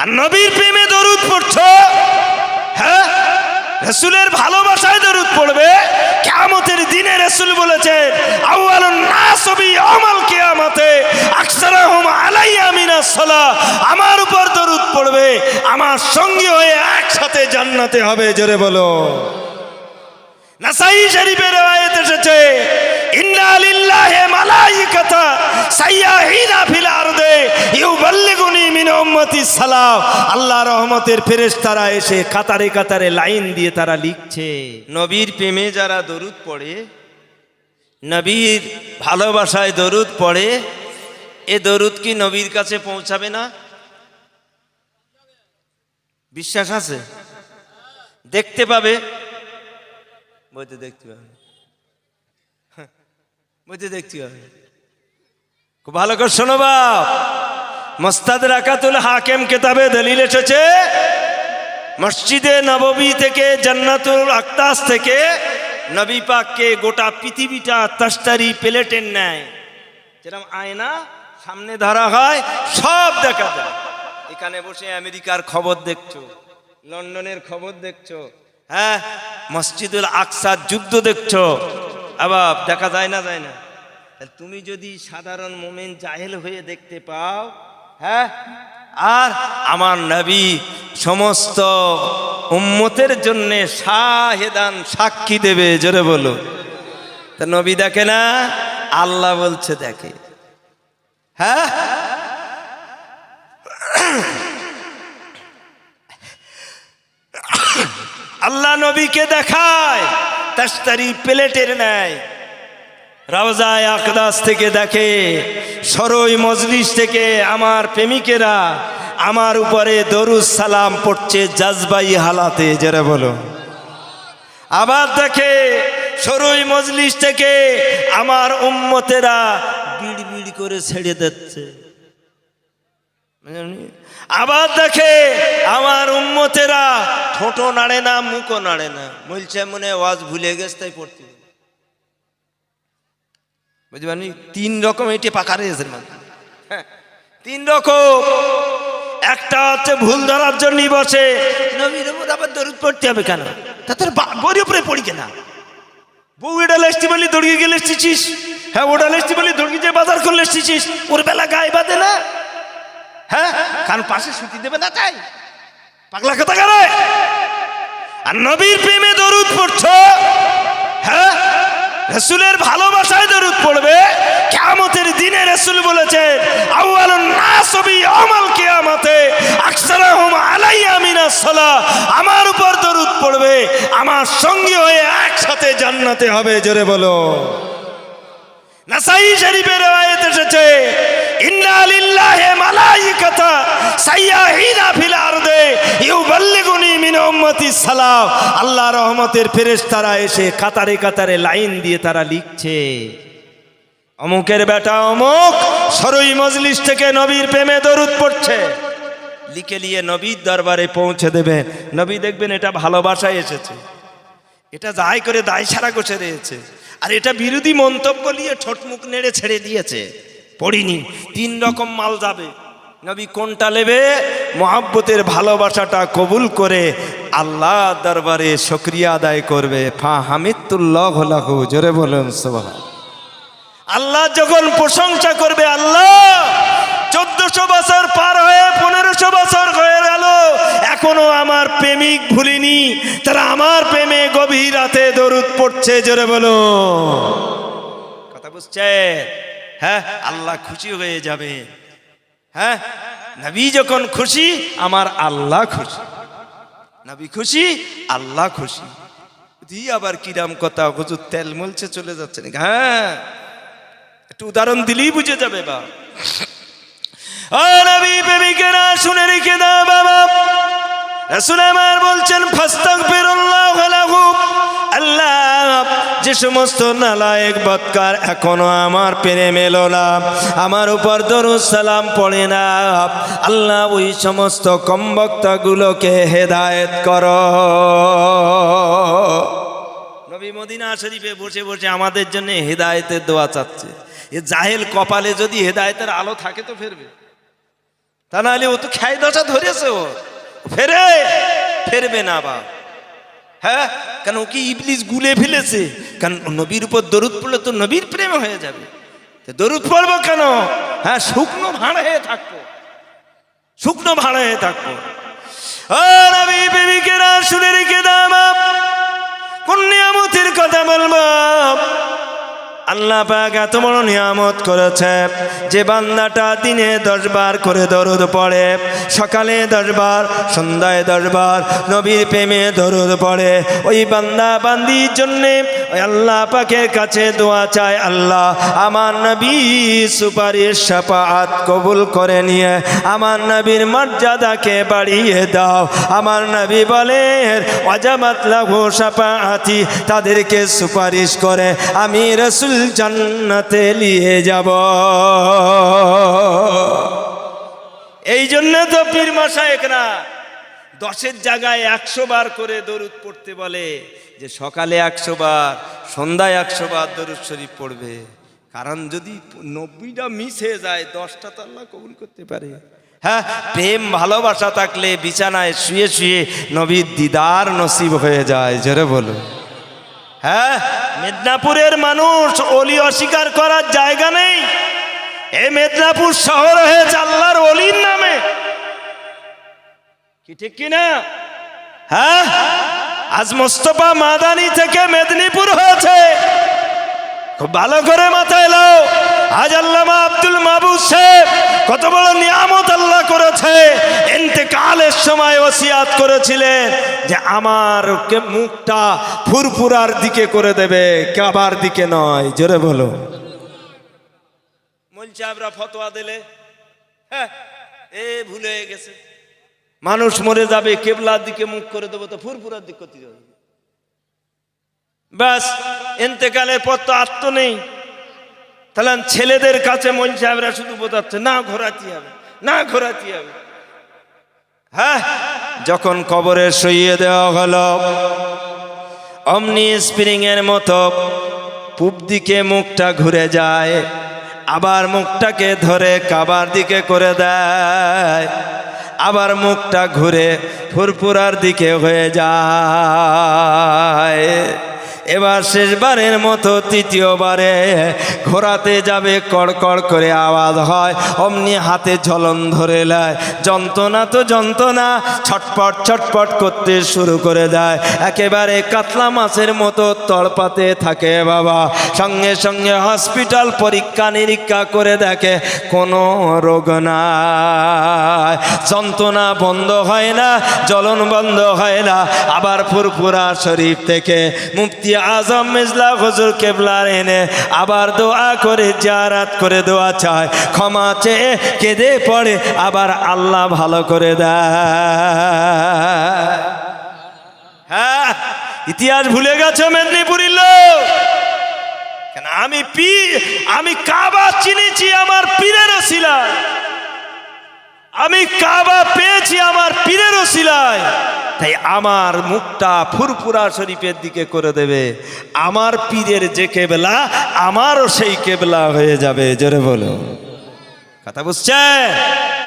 আর নবীর প্রেমে দরুদ পড়ছ? হ্যাঁ? রসুলের ভালোবাসায় দরুদ পড়বে? কেমতের দিনে রসুল বলেছেন না নাসবি আমাল কিয়ামতে, আকসারাহুম আলাইয়া আমিনা সলা আমার উপর দরুদ পড়বে, আমার সঙ্গী হয়ে একসাথে জান্নাতে হবে, জোরে বলো। নাসাই শরীফের রওয়ায়াত এসেছে। ইন্না লিল্লাহি মালাইকাতা সাইয়াহিনা ফিল আরদে ইউবাল্লিগুনি মিন উম্মতি সালাম। আল্লাহ রহমতের ফেরেশতারা এসে কাতারে কাতারে লাইন দিয়ে তারা লিখছে। নবীর প্রেমে যারা দরুদ পড়ে, নবীর ভালোবাসায় দরুদ পড়ে, এ দরুদ কি নবীর কাছে পৌঁছাবে না? বিশ্বাস আছে? দেখতে পাবে। বইতে দেখতে হ্যাঁ, বইতে দেখতে পাবে খুব ভালো করে শোনো বাপ। মোস্তাদ রাকাতুল হাকেম কেতাবে দলিল এসেছে মসজিদে নববী থেকে জান্নাতুল আক্তাস থেকে নবী পাককে গোটা পৃথিবীটা তাস্তারি প্লেটের নেয় যেরকম আয়না সামনে ধরা হয় সব দেখা যায়। এখানে বসে আমেরিকার খবর দেখছ লন্ডনের খবর দেখছ হ্যাঁ মসজিদুল আকসার যুদ্ধ দেখছ? আবার দেখা যায় না যায় না। তুমি যদি সাধারণ মোমেন জাহেল হয়ে দেখতে পাও হ্যাঁ আর আমার নবী সমস্ত উম্মতের জন্য শাহেদান সাক্ষী দেবে, জোরে বলো। তা নবী দেখে না, আল্লাহ বলছে দেখে। হ্যাঁ আল্লাহ নবীকে দেখায়, তাস্তারি প্লেটের নেয় রাওজায় আকদাস থেকে দেখে, সরই মজলিস থেকে আমার প্রেমিকেরা আমার উপরে দরুদ সালাম পড়ছে জাজবাই হালাতে যারা বলো। আবার দেখে, সরই মজলিস থেকে আমার উম্মতেরা বিড় বিড় করে ছেড়ে দিচ্ছে। আবার দেখে আমার উম্মতেরা ঠোঁটো নাড়ে না মুখও নাড়ে না। বলছে মনে ওয়াজ ভুলে গেছে তাই পড়তে। বুঝতে পারি তিন রকম এটি পাকা রয়েছে হ্যাঁ, তিন রকম। একটা হচ্ছে ভুল ধরার জন্যই বসে। নবীর আবার দরুদ পড়তে হবে কেন? তা তোর বড়ি উপরে পড়ি কেনা? বউ এটা লেসটি বলি দড়িয়ে গেলে এসেছিস হ্যাঁ ওটা লেসটি বলি দড়িয়ে যে বাজার করলে এসেছিস ওর বেলা গায়ে বাঁধে না? কারণ পাশে সুতি দেবে না তাই। পাগলা কথা করে আর নবীর প্রেমে দরুদ পড়ছ? হ্যাঁ? রসুলের ভালোবাসায় দরুদ পড়বে? কেয়ামতের দিনে রসুল বলেছেন, আউয়ালুন নাসবি আমাল কিয়ামতে, আকসারাহুম আলাইয়া মিনাস সালাহ আমার উপর দরুদ পড়বে, আমার সঙ্গী হয়ে একসাথে জান্নাতে হবে, জোরে বলো। নাসাই শরীফের রওয়ায়াত এসেছে, ইন্না লিল্লাহি মালাইকাতা সাইয়াহিনা ফিল আরদে ইউবাল্লিগুনি মিন উম্মতি সালাম। আল্লাহ রহমতের ফেরেশতারা এসে কাতারে কাতারে লাইন দিয়ে তারা লিখছে, অমুকের বেটা অমুক সরই মজলিস থেকে নবীর প্রেমে দরুদ পড়ছে। লিখে নিয়ে নবীর দরবারে পৌঁছে দেবে নবী দেখবেন এটা ভালোবাসায় এসেছে। এটা দায় করে দায় সারা গোছে রয়েছে আর এটা বিরোধী মন্তব্য নিয়ে ঠোঁট মুখ নেড়ে ছেড়ে দিয়েছে। পড়িনি, তিন রকম মাল যাবে। নবী কোনটা নেবে? মহাব্বতের ভালোবাসাটা কবুল করে আল্লাহ দরবারে সক্রিয়া আদায় করবে। ফা হামিদুল্লাহ লাহু, জোরে বলুন সোভা আল্লাহ যখন প্রশংসা করবে, আল্লাহ চোদ্দশো বছর পার হয়ে পনেরোশো বছর হয়ে এখনও আমার প্রেমিক ভুলিনি। তারা আমার প্রেমে গভীর রাতে দরুদ পড়ছে, জোরে বলো। কথা বুঝছে? হ্যাঁ আল্লাহ খুশি হয়ে যাবে। হ্যাঁ নবী যখন খুশি, আমার আল্লাহ খুশি। নবী খুশি, আল্লাহ খুশি। দি আবার কিরাম কথা, হুজুর তেল মলছে, চলে যাচ্ছে নাকি? হ্যাঁ একটু উদাহরণ দিলেই বুঝে যাবে বা শুনে বাবা। বলছেন যে সমস্ত নালায়েক বৎকার এখনও আমার প্রেমে মেলো না, আমার উপর দরুদ সালাম পড়ে না। আল্লাহ, ওই সমস্ত কমবক্তাগুলোকে হেদায়েত করো। নবী মদিনা শরীফে বসে বসে আমাদের জন্য হেদায়েতের দোয়া চাচ্ছে। এ জাহেল কপালে যদি হেদায়েতের আলো থাকে তো ফেরবে। তা নাহলে ও তো খেয়ে দশা ধরেছে ও। ফেরে, ফেরবে না বা হ্যাঁ কেন ও কি ইবলিস গুলে ফেলেছে? কারণ নবীর উপর দরুদ পড়লে তো নবীর প্রেম হয়ে যাবে। দরুদ পড়ব কেন? হ্যাঁ শুকনো ভাড়া হয়ে থাকব। শুকনো ভাড়া হয়ে থাকব। কোন নিয়ামতির কথা বলব আল্লাহ পাক এত বড় নিয়ামত করেছে যে বান্দাটা দিনে দশ বার করে দরুদ পড়ে, সকালে দশ বার সন্ধ্যায় দশ বার নবীর প্রেমে দরুদ পড়ে। ওই বান্দা বান্দির জন্যে ওই আল্লাহ পাকের কাছে দোয়া চায়, আল্লাহ, আমার নবী সুপারিশ সাপাত কবুল করে নিয়ে আমার নবীর মর্যাদাকে বাড়িয়ে দাও। আমার নবী বলে অজামাত লাহু সাপাহাতি তাদেরকে সুপারিশ করে, আমি রসুল জান্নাতে নিয়ে যাব। এই জন্য তো পীর মশায়েকরা দশের জায়গায় একশো বার করে দরুদ পড়তে বলে যে সকালে একশো বার, সন্ধ্যায় একশো বার দরুদ শরীফ পড়বে। কারণ যদি নব্বইটা মিস হয়ে যায়, দশটা তো আল্লাহ কবুল করতে পারে। হ্যাঁ প্রেম, ভালোবাসা থাকলে বিছানায় শুয়ে শুয়ে নবীর দিদার নসিব হয়ে যায়। জোরে বলো হ্যাঁ মেদিনীপুরের মানুষ অলি অস্বীকার করার জায়গা নেই। এ মেদিনীপুর শহর হয়েছে আল্লাহর অলির নামে। কি ঠিক কিনা হ্যাঁ আজ মোস্তফা মাদানি থেকে মেদিনীপুর হয়েছে। খুব ভালো করে মাথায় লাও আজ আল্লামা আব্দুল মাহবুব সাহেব কত বড় নিয়ামত আল্লাহ করেছে। ইন্তেকালের সময় ওসিয়াত করেছিলেন যে আমার মুখটা ফুরফুরার দিকে করে দেবে কাবার দিকে নয়। জোরে বলো। মোল সাহেবরা ফতোয়া দিলে হ্যাঁ এ ভুলে গেছে। মানুষ মরে যাবে কেবলার দিকে মুখ করে দেবো তো ফুরফুরার দিক করতে যাবে ব্যাস এতেকালের পর তো তো নেই। তাহলে ছেলেদের কাছে মন সাহেবরা শুধু বোঝাচ্ছে, না, ঘোরাতে হবে, না, ঘোরাতে হবে। হ্যাঁ যখন কবরে সইয়ে দেওয়া হলো, অমনি স্প্রিং এর মতো পূব দিকে মুখটা ঘুরে যায়, আবার মুখটাকে ধরে কাবার দিকে করে দেয়, আবার মুখটা ঘুরে ফুরফুরার দিকে হয়ে যায়। এবার শেষবারের মতো তৃতীয়বারে ঘোরাতে যাবে কড়কড় করে আওয়াজ হয়, অমনি হাতে ঝলন ধরে নেয় যন্ত্রণা তো যন্ত্রণা, ছটপট ছটপট করতে শুরু করে দেয়। একেবারে কাতলা মাছের মতো তড়পাতে থাকে বাবা। সঙ্গে সঙ্গে হসপিটাল পরীক্ষা নিরীক্ষা করে দেখে কোনো রোগ নাই। যন্ত্রণা বন্ধ হয় না, জ্বলন বন্ধ হয় না। আবার ফুরফুরা শরীফ থেকে মুফতি আজম মিজলা হুজুর কেবলার এনে আবার দোয়া করে জারাত করে দোয়া চায়। ক্ষমা চেয়ে কেঁদে পড়ে, আবার আল্লাহ ভালো করে দেয়। হ্যাঁ ইতিহাস ভুলে গেছে মেদিনীপুরের লোক? কেন আমি পীর, আমি কাবা চিনেছি, আমার পীরের শিলায় আমি কাবা পেয়েছি আমার পীরের শিলায় তাই আমার মুখটা ফুরফুরা শরীফের দিকে করে দেবে। আমার পীরের যে কেবলা, আমারও সেই কেবলা হয়ে যাবে। জোরে বলো কথা বুঝছে